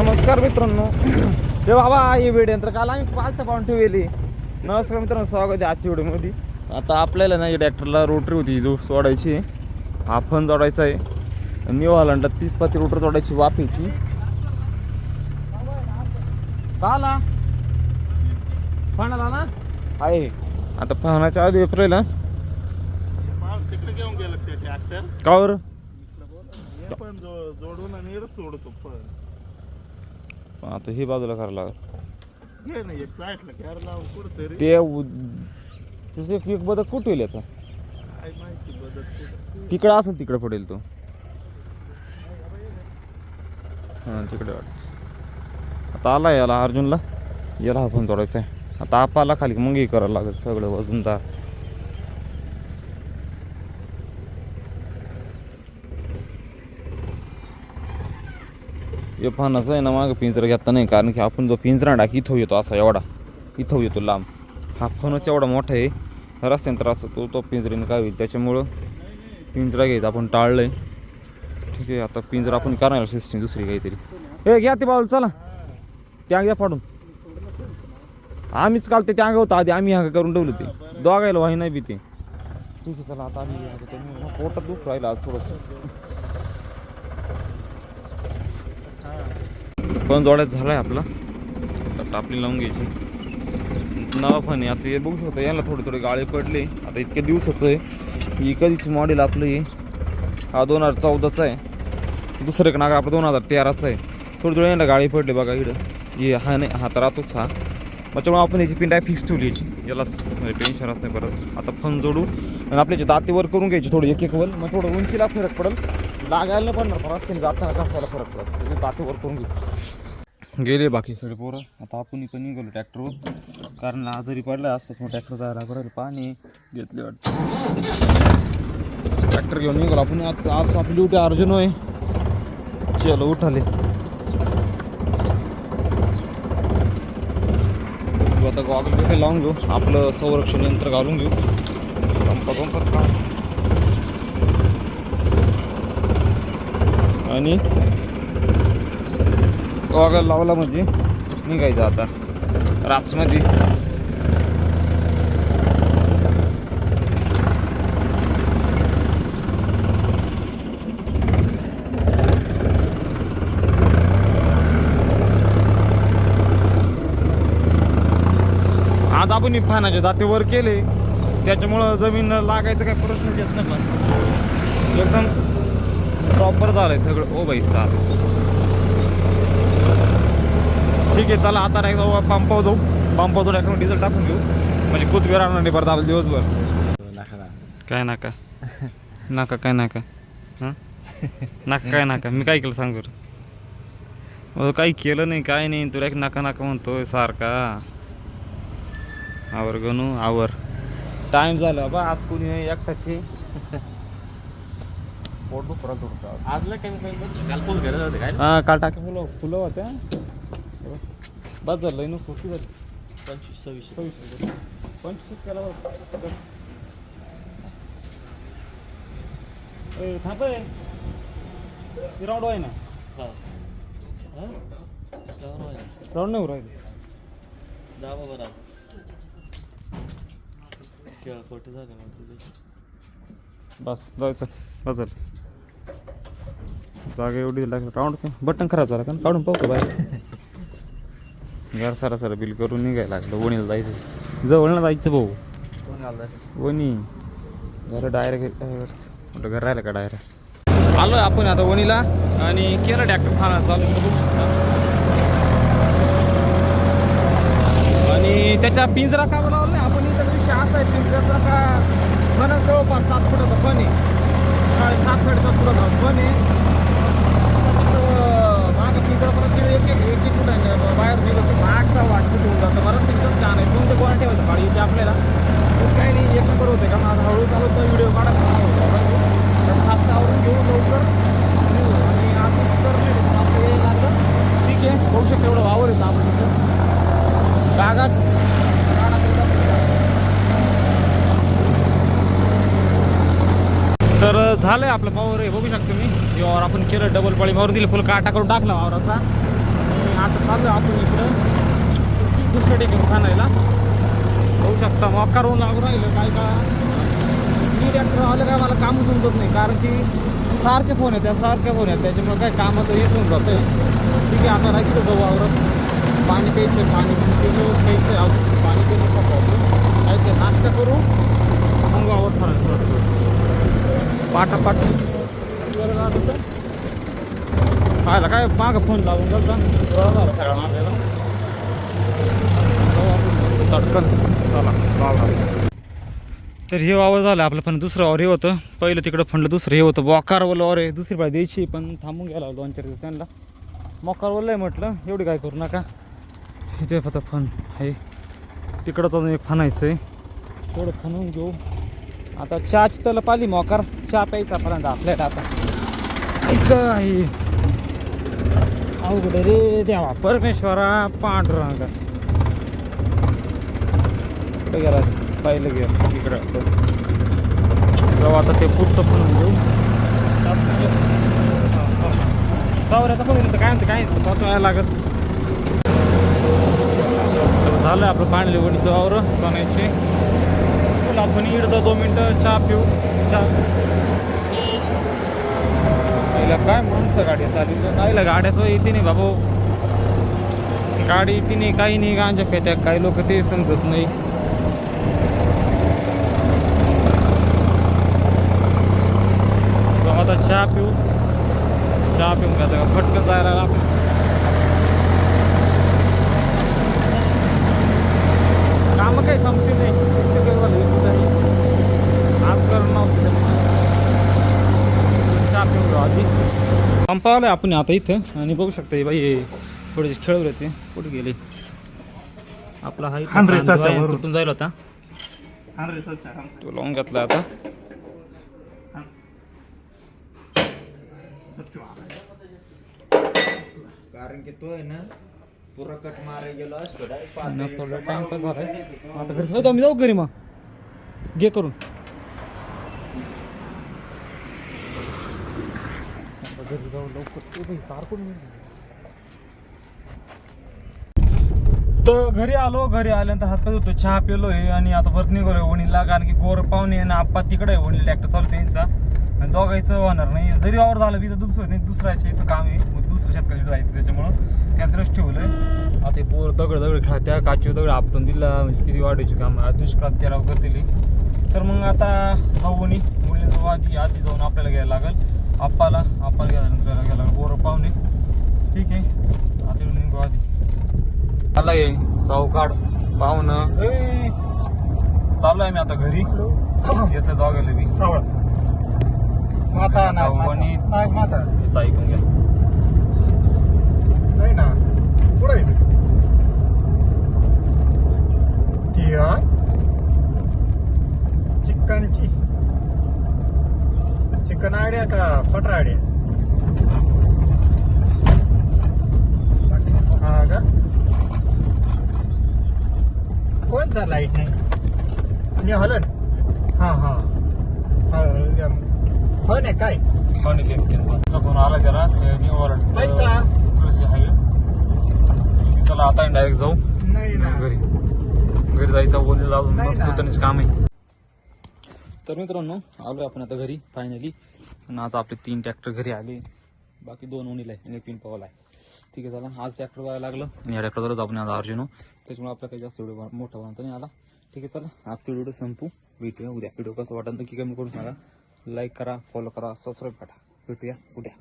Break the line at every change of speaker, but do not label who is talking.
नमस्कार मित्रांनो. हे बाबा हे व्हिडिओ तर काल आम्ही पाच पाहून ठेवली नमस्कार मित्रांनो स्वागत आहे आजच्या व्हिडिओमध्ये आता आपल्याला ना ट्रॅक्टरला रोटरी होती जो सोडायची. हा फन जोडायचा आहे. न्यू हॉलंडला तीस पाती रोटर जोडायची वाफेची. का आला फणाला ना? आहे. आता फणाच्या आधी एप्रिल
तिकडे घेऊन गेलं ते ट्रॅक्टर
कावर
जोडून आणि सोडतो पण.
आता ही बाजूला करावं लागेल.
घे ना एक साईडला घ्यायला लावून कुठंतरी.
ते उ- तुझं एक एक बदक कुठं होईल याचा?
काय माहिती बदल कुठं.
तिकडं असेल तिकडं पडेल तो. हां तिकडे वाटत. आता आला याला अर्जुनला. याला हा फोन जोडायचा आहे आता आपाला खाली मग हे करावं लागेल सगळं वजनदार. हे फानाचं आहे ना मागं पिंजरा घेतला नाही कारण की आपण जो पिंजरा डाक इथं येतो असा एवढा. इथं येतो लांब. हा फणस एवढा मोठा आहे. रस्त्याने त्रास होतो तो पिंजऱ्याने काय होईल? त्याच्यामुळं पिंजरा घ्यायचा. आपण टाळलं आहे ठीक आहे आता पिंजरा आपण करणार सिस्टीम दुसरी काहीतरी. हे घ्या ते बाबा चला. त्या घ्या पाडून आम्हीच काल ते त्या होतं. आधी आम्ही ह्या करून ठेवलं ते. दोघायला वाही नाही बी ते. ठीक आहे चला आता आम्ही पोटात दुख राहिलं आज थोडंसं. पण झाला आहे आपला. आता टापली लावून घ्यायची. नवा फण आहे. आता हे बघू शकतो याला थोडे थोडे गाळे पडले. आता इतक्या दिवसाचं आहे. ही कधीच मॉडेल आपलं हे हा दोन हजार चौदाचा आहे. दुसरं एक नागा आपलं दोन हजार तेराचा आहे. थोडे थोडे याला गाळे पडले बघा इकडं. हे हा नाही हा तर राहतोच हा. त्याच्यामुळे आपण याची पिंडाय फिक्स ठेवली याला टेन्शन राहत नाही परत. आता फन जोडू. आणि आपल्याची दातेवर करून घ्यायची थोडी एक एक वर. मग थोडं उंचीला फरक पडेल. लागायला नाही पडणार. पण रस्त्याने जाताना कसायला फरक पडत. दातेवर करून घेऊ. गेले बाकी सगळे पोरं. आता आपण इथं निघालो ट्रॅक्टरवर. कारण आजारी पडला असतो मग ट्रॅक्टर जायला बरं पाणी घेतले वाटतं. ट्रॅक्टर घेऊन निघालो आपण. आता आज आपली ड्युटी अर्जुन आहे चलो उठाले. आता गॉगल बिगल लावून घेऊ. आपलं संरक्षण यंत्र घालून घेऊ. पंपा पंपात का आणि गॉगल लावला म्हणजे निघायचं आता. रातमध्ये आज आपण ही फानाचे दाते वर केले. त्याच्यामुळं जमीन लागायचं काही प्रश्न येत नाही पण. एकदम प्रॉपर झालंय सगळं. ओ बाई सार ठीक आहे चला आता नाही जाऊ पंपावर जाऊ. पंपावर जाऊ डिझेल टाकून घेऊ. म्हणजे कुतबी राहणार नाही परत आपलं दिवसभर. काय नाका? नाका काय नाका? हां? नाका काय नाका? मी काय केलं सांग बरं. काही केलं नाही काय नाही. तुला एक नाका नाका म्हणतोय सारखा. आवर गणू आवर. टाइम झाला बा आज कोणी नाही एकटाची. राहिलं थोडंसं आज. हा काल टाका फुलं फुलं होत्या. बस झालं ना खुशी झाली?
पंचवीस सव्वीस
सव्वीस. पंचवीस केला थांब राऊंड आहे ना. राऊंड नाही राहिले.
जावा बरं खेळ खोटे झाले मग तुझे.
बस जायचं. बस जागा एवढी लागली. राऊंड बटन खराब झालं का? काढून पाहू का बाहेर? घर सारा सारा बिल करून निघायला लागलं. वणीला जायचं. जवळ ना जायचं भाऊ. वणी. घर डायरेक्ट म्हटलं घर राहिलं का डायरेक्ट आलो आपण आता वणीला आणि केलं ट्रॅक्टर फाना चालू बघू शकता. आणि त्याच्या पिंजरा का लावला नाही आपण इथं विषय असा आहे पिंजऱ्याचा का? फणस जवळपास सात फुटाचा फण आहे. सात फुटाचा फुटाचा फण आहे तर मागं पिंजरा परत ते एक एक एक एक फुट आहे ना, बाहेर निघतो आठचा वाट कुठे होऊन जातं बरंच तिथंच काम आहे कोणते गोळा ठेवायचं पाडी येते आपल्याला तर काही नाही एक नंबर होते का माझा हळू चालू तर व्हिडिओ काढायचा तर हातचा आवरून घेऊ लवकर निघू. आणि आता तर नाही पण आपलं हे लागलं ठीक आहे बघू शकतो एवढं वावर येतं आपण तिथं. बागात. तर झालं आहे आपलं पावर हे बघू शकतो मी यावर आपण केलं डबल पाळी मारून दिली फुल काटा करून टाकला वावराचा. आता चाललो आपण इकडं. दुसऱ्या ठिकाणी खाणायला. बघू शकता मग अकार होऊन लागून राहिलं काय का. मी ट्रॅक्टर आलं काय मला कामच समजत नाही कारण की सारखे फोन येतात सारखे फोन येतात. त्याच्यामुळे काय कामाचं हेच होऊन जातं ठीक आहे आता राहायचं जाऊ आवरत. पाणी प्यायचं पाणी प्यायचं प्यायचं औषध पाणी प्रॉब्लेम काय नाश्ता करू मग वावर ठरायचं पाटापाट पाहिला काय मागं फोन लावून गेलता वेळा झाला सगळा मागायला तडकन. चला लावला तर हे वावर झालं आपलं पण दुसरं वावर हे होतं. पहिलं तिकडं फंडलं दुसरं हे होतं. मोकारवलं वावर आहे दुसरी पाय द्यायची पण थांबून गेला दोन चार दिवस त्यांना. मॉकारवलं आहे म्हटलं एवढी काय करू नका. इथे फक्त फन आहे. तिकडंच अजून एक फनायचं आहे. थोडं फनवून घेऊ. आता चहाची त्याला पाली मोकार. चहा प्यायचा पर्यंत आपल्याला आता. ऐक आहे अवघड रे देवा. परमेश्वरा पांढरा कुठे गेला पाहिलं गे इकडं. जाऊ आता ते पुढचं पण घेऊ सावऱ्याचा पण म्हणतं काय म्हणतं काय पाहतो यायला लागत. झालं आपलं पाणी वडीचं वावर पाण्याचे तुला आपण इकडं दोन मिनटं चहा पिऊ. चहा. पहिला काय माणसं गाडी चालली. कायला गाड्या सोय येते नाही बाबा. गाडी येते नाही काही नाही गांजा पेत्या काही लोक ते समजत नाही तर आता चहा पिऊ. चहा पिऊन घ्या का फटकन जायला लागलं कामं काही संपते नाही. आज करणं नव्हतं. चहा पिऊन आधी. पंपावलं आपण आता इथं. आणि बघू शकता हे बाई हे थोडेसे खेळवले होते कुठे गेले? आपला हा. तुटून जाईल होता तो लावून घेतला आता.
कारण की तो आहे ना पुरा कट मारे गेलो असतो direct पाच
झालाय. आता घरी जाऊ घरी मग. घे करून. आता घरी जाऊ लवकर ए बाई, तार कुठून गेली? तर घरी आलो घरी आल्यानंतर हातपाय धुतो चहा पिलोय आणि आता परत निघालोय वणीला. कारण की गोर पाहुणे आणि आप्पा तिकडे आहे वणीला ट्रॅक्टर चालू त्यांचा आणि दोघायचं होणार नाही. जरी वावर झालं बी तर दुसरं नाही दुसऱ्याच्या इथं काम आहे. जायचं त्याच्यामुळं त्यातच ठेवलंय. आता पोर दगड दगड खेळत्या काची दगड आपटून दिला म्हणजे किती वाढायची काम. दुष्काळात तेराव करतील तर मग आता जाऊ वणी मुलीला जाऊ आधी आधी जाऊन आपल्याला घ्यायला लागल. आप्पाला आप्पाला घ्यायला नंतर घ्यायला लागल. गोरं पाहुणे ठीक आहे. आता येऊन निघू आधी. आला ये सावकाड पाहुणं चालू आहे मी आता घरी. येतं दोघायला बी.
चावळ माता नाग माता.
आणि-
नाग माता.
हेच ऐकून घ्या
आहे ते? ती हा? चिकनची चिकन आड्या का पटरा आड्या हा का? कोणचा लाइट नाही? मी हलन. हा हा. हळूहळू द्या. हो नाही काय?
कोणी केला फोन आला जरा. ते न्यू वॉरंट
पैसा?
तुळशी हायवे. चला आता डायरेक्ट जाऊ. घरी. घरी जायचं बोलले जाऊन
नाही
बस
ना.
पोतानीच काम आहे. तर मित्रांनो आलोय आपण आता घरी फायनली आणि आज आपले तीन ट्रॅक्टर घरी आले. बाकी दोन उनीला आहे आणि तीन पवाला आहे. ठीक आहे चला. आज ट्रॅक्टर जायला लागलं आणि या ट्रॅक्टरवरच आपण आज अर्जुनो त्याच्यामुळे आपला काही जास्त व्हिडिओ मोठा बनवता नाही आला. ठीक आहे चला. आज व्हिडिओ संपू. भेटूया उद्या. व्हिडिओ कसं वाटतं नक्की कमी करून सांगा. लाईक करा फॉलो करा सबस्क्राईब करा. भेटूया उद्या.